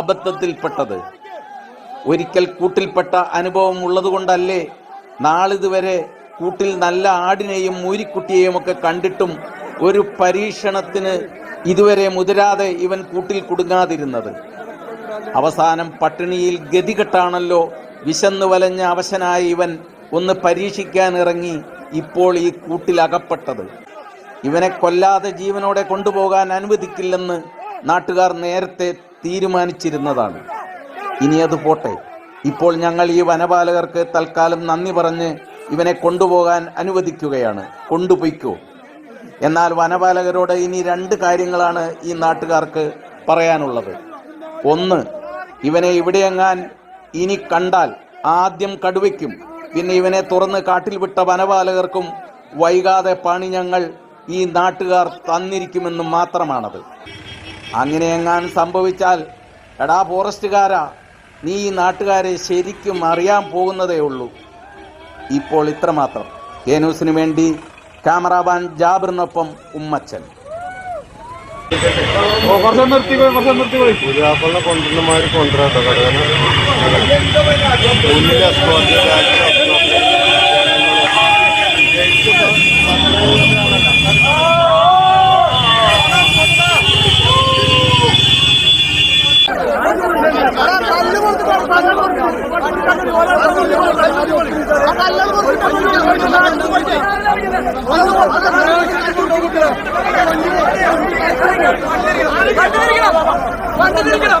അബദ്ധത്തിൽപ്പെട്ടത്. ഒരിക്കൽ കൂട്ടിൽപ്പെട്ട അനുഭവം ഉള്ളതുകൊണ്ടല്ലേ നാളിതുവരെ കൂട്ടിൽ നല്ല ആടിനെയും മൂരിക്കുട്ടിയെയും ഒക്കെ കണ്ടിട്ടും ഒരു പരീക്ഷണത്തിന് ഇതുവരെ മുതിരാതെ ഇവൻ കൂട്ടിൽ കുടുങ്ങാതിരുന്നത്. അവസാനം പട്ടിണിയിൽ ഗതികെട്ടാണല്ലോ വിശന്ന് വലഞ്ഞ അവശനായ ഇവൻ ഒന്ന് പരീക്ഷിക്കാൻ ഇറങ്ങി ഇപ്പോൾ ഈ കൂട്ടിൽ അകപ്പെട്ടത്. ഇവനെ കൊല്ലാതെ ജീവനോടെ കൊണ്ടുപോകാൻ അനുവദിക്കില്ലെന്ന് നാട്ടുകാർ നേരത്തെ തീരുമാനിച്ചിരുന്നതാണ്. ഇനി അത് പോട്ടെ. ഇപ്പോൾ ഞങ്ങൾ ഈ വനപാലകർക്ക് തൽക്കാലം നന്ദി പറഞ്ഞ് ഇവനെ കൊണ്ടുപോകാൻ അനുവദിക്കുകയാണ്. കൊണ്ടുപോയിക്കോ. എന്നാൽ വനപാലകരോട് ഇനി രണ്ട് കാര്യങ്ങളാണ് ഈ നാട്ടുകാർക്ക് പറയാനുള്ളത്. ഒന്ന് ഇവനെ ഇവിടെയെങ്ങാൻ ഇനി കണ്ടാൽ ആദ്യം കടുവയ്ക്കും. പിന്നെ ഇവനെ തുറന്ന് കാട്ടിൽ വിട്ട വനപാലകർക്കും വൈകാതെ പണി ഞങ്ങൾ ഈ നാട്ടുകാർ തന്നിരിക്കുമെന്ന് മാത്രമാണത്. അങ്ങനെയെങ്ങാൻ സംഭവിച്ചാൽ എടാ ഫോറസ്റ്റുകാരാ നീ ഈ നാട്ടുകാരെ ശരിക്കും അറിയാൻ പോകുന്നതേ ഉള്ളൂ. ഇപ്പോൾ ഇത്രമാത്രം. കെ ന്യൂസിന് വേണ്ടി ക്യാമറാമാൻ ജാബിറിനൊപ്പം ഉമ്മച്ചൻ. കുറച്ച് നിർത്തി കുറച്ച് നിർത്തി പോയി. കൊണ്ടുവന്നമാര് കൊണ്ടുവരാട്ടോ പുല്ല് അസ്വാദ്യ വീഡിയോ